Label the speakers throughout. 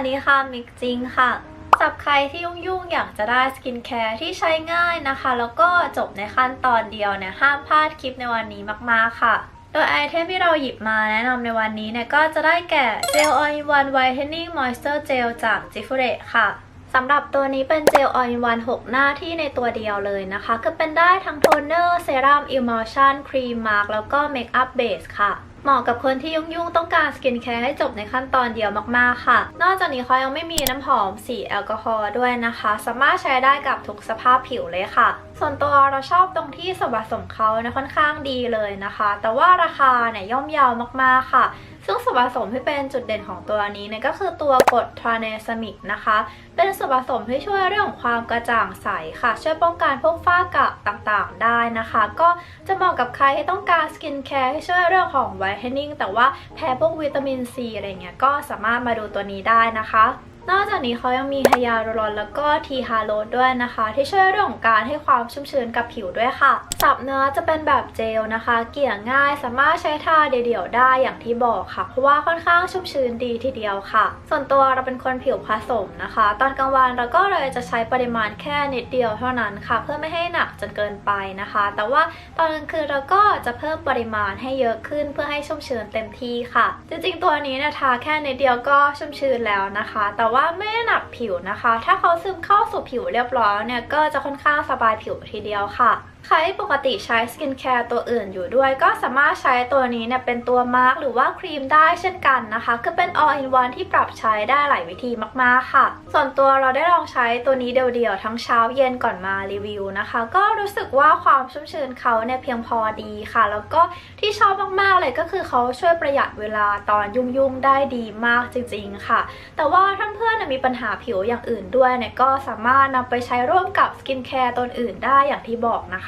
Speaker 1: วัสดีค่ะ มิกจิงค่ะสำหรับใครที่ยุ่งๆ อยากจะได้สกินแคร์ที่ใช้ง่ายนะคะ แล้วก็จบในขั้นตอนเดียวเนี่ยห้ามพลาดคลิปในวันนี้มากๆค่ะ โดยไอเทมที่เราหยิบมาแนะนำในวันนี้เนี่ยก็จะได้แก่ Gel All in One Whitening Moisture Gel จาก g i f f r e ค่ะ สำหรับตัวนี้เป็นเจล All in One 6หน้าที่ในตัวเดียวเลยนะคะคือเป็นได้ทั้งโทนเนอร์เซรั่มอิมเมชั่นครีมมาร์กแล้วก็เมคอัพเบสค่ะเหมาะกับคนที่ยุ่งๆ ต้องการสกินแคร์ให้จบในขั้นตอนเดียวมากๆค่ะ นอกจากนี้เขายังไม่มีน้ำหอมสีแอลกอฮอล์ด้วยนะคะ สามารถใช้ได้กับทุกสภาพผิวเลยค่ะ ส่วนตัวเราชอบตรงที่ส่วนผสมเขานี่ยค่อนข้างดีเลยนะคะ แต่ว่าราคาเนี่ยย่อมเยาวมากๆค่ะ ซึ่งส่วนผสมที่เป็นจุดเด่นของตัวนี้เนี่ยก็คือตัวกรดทราเนซามิกนะคะ เป็นส่วนผสมที่ช่วยเรื่องของความกระจ่างใสค่ะ ช่วยป้องกันพวกฝ้ากระต่างๆ ได้นะคะ ก็จะเหมาะกับใครที่ต้องการสกินแคร์ที่ช่วยเรื่องของไวท์เทนนิ่งแต่ว่าแพ้พวกวิตามินซีอะไรเงี้ยก็สามารถมาดูตัวนี้ได้นะคะ นอกจากนี้เขายังมีไฮยาลูรอนแล้วก็ทีฮาโรดด้วยนะคะ ที่ช่วยเรื่องของการให้ความชุ่มชื้นกับผิวด้วยค่ะ สับเนื้อจะเป็นแบบเจลนะคะ เกลี่ยง่ายสามารถใช้ทาเดี่ยวๆได้อย่างที่บอกค่ะ เพราะว่าค่อนข้างชุ่มชื้นดีทีเดียวค่ะ ส่วนตัวเราเป็นคนผิวผสมนะคะ ตอนกลางวันเราก็เลยจะใช้ปริมาณแค่นิดเดียวเท่านั้นค่ะ เพื่อไม่ให้หนักจนเกินไปนะคะ แต่ว่าตอนกลางคืนเราก็จะเพิ่มปริมาณให้เยอะขึ้นเพื่อให้ชุ่มชื้นเต็มที่ค่ะ จริงๆ ตัวนี้เนะทาแค่นิดเดียวก็ชุ่มชื้นแล้วนะคะ แต่ว่าว่าไม่หนักผิวนะคะ ถ้าเขาซึมเข้าสู่ผิวเรียบร้อยเนี่ยก็จะค่อนข้างสบายผิวทีเดียวค่ะใครปกติใช้สกินแคร์ตัวอื่นอยู่ด้วยก็สามารถใช้ตัวนี้เนี่ยเป็นตัวมาร์กหรือว่าครีมได้เช่นกันนะคะคือเป็น all in one ที่ปรับใช้ได้หลายวิธีมากๆค่ะ ส่วนตัวเราได้ลองใช้ตัวนี้เดียวๆ ทั้งเช้าเย็นก่อนมารีวิวนะคะ ก็รู้สึกว่าความชุ่มชื้นเขาเนี่ยเพียงพอดีค่ะ แล้วก็ที่ชอบมากๆเลยก็คือเขาช่วยประหยัดเวลาตอนยุ่งๆได้ดีมากจริงๆค่ะ แต่ว่าถ้าเพื่อนมีปัญหาผิวอย่างอื่นด้วยเนี่ยก็สามารถนำไปใช้ร่วมกับสกินแคร์ตัวอื่นได้อย่างที่บอกนะคะ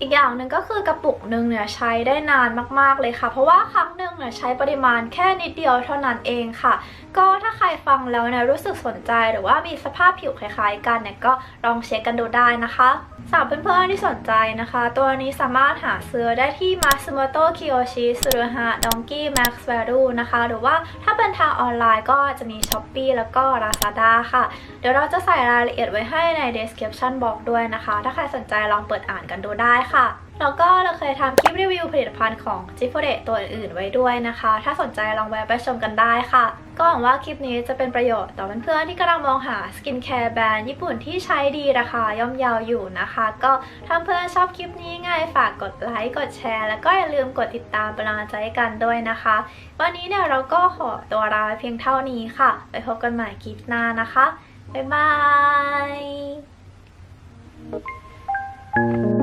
Speaker 1: อีกอย่างหนึ่งก็คือกระปุกหนึ่งเนี่ยใช้ได้นานมากๆเลยค่ะ เพราะว่าครั้ง เนี่ยใช้ปริมาณแค่นิดเดียวเท่านั้นเองค่ะ ก็ถ้าใครฟังแล้วเนี่ยรู้สึกสนใจหรือว่ามีสภาพผิวคล้ายๆ กันเนี่ยก็ลองเช็คกันดูได้นะคะสำหรับเพื่อนๆที่สนใจนะคะ ตัวนี้สามารถหาซื้อได้ที่ Matsumoto Kiyoshi Suruha Donkey Max Value นะคะ หรือว่าถ้าเป็นทางออนไลน์ก็จะมี Shopee แล้วก็ Lazada ค่ะ เดี๋ยวเราจะใส่รายละเอียดไว้ให้ใน description box ด้วยนะคะ ถ้าใครสนใจลองเปิดอ่านกันดูได้ค่ะ แล้วก็เราเคยทำคลิปรีวิวผลิตภัณฑ์ของ g i f o r e ตัวอื่นๆไว้ด้วยนะคะ ถ้าสนใจลองแวะไปชมกันได้ค่ะ ก็หวังว่าคลิปนี้จะเป็นประโยชน์ต่อเพื่อนๆที่กำลังมองหาสกินแคร์แบรนด์ญี่ปุ่นที่ใช้ดีราคาย่อมเยาวอยู่นะคะ ก็ถ้าเพื่อนชอบคลิปนี้ไงฝากกดไลค์กดแชร์ แล้วก็อย่าลืมกดติดตามเป็นกำลังใจกันด้วยนะคะ วันนี้เนี่ยเราก็ขอตัวลาเพียงเท่านี้ค่ะ ไปพบกันใหม่คลิปหน้านะคะบ๊ายบาย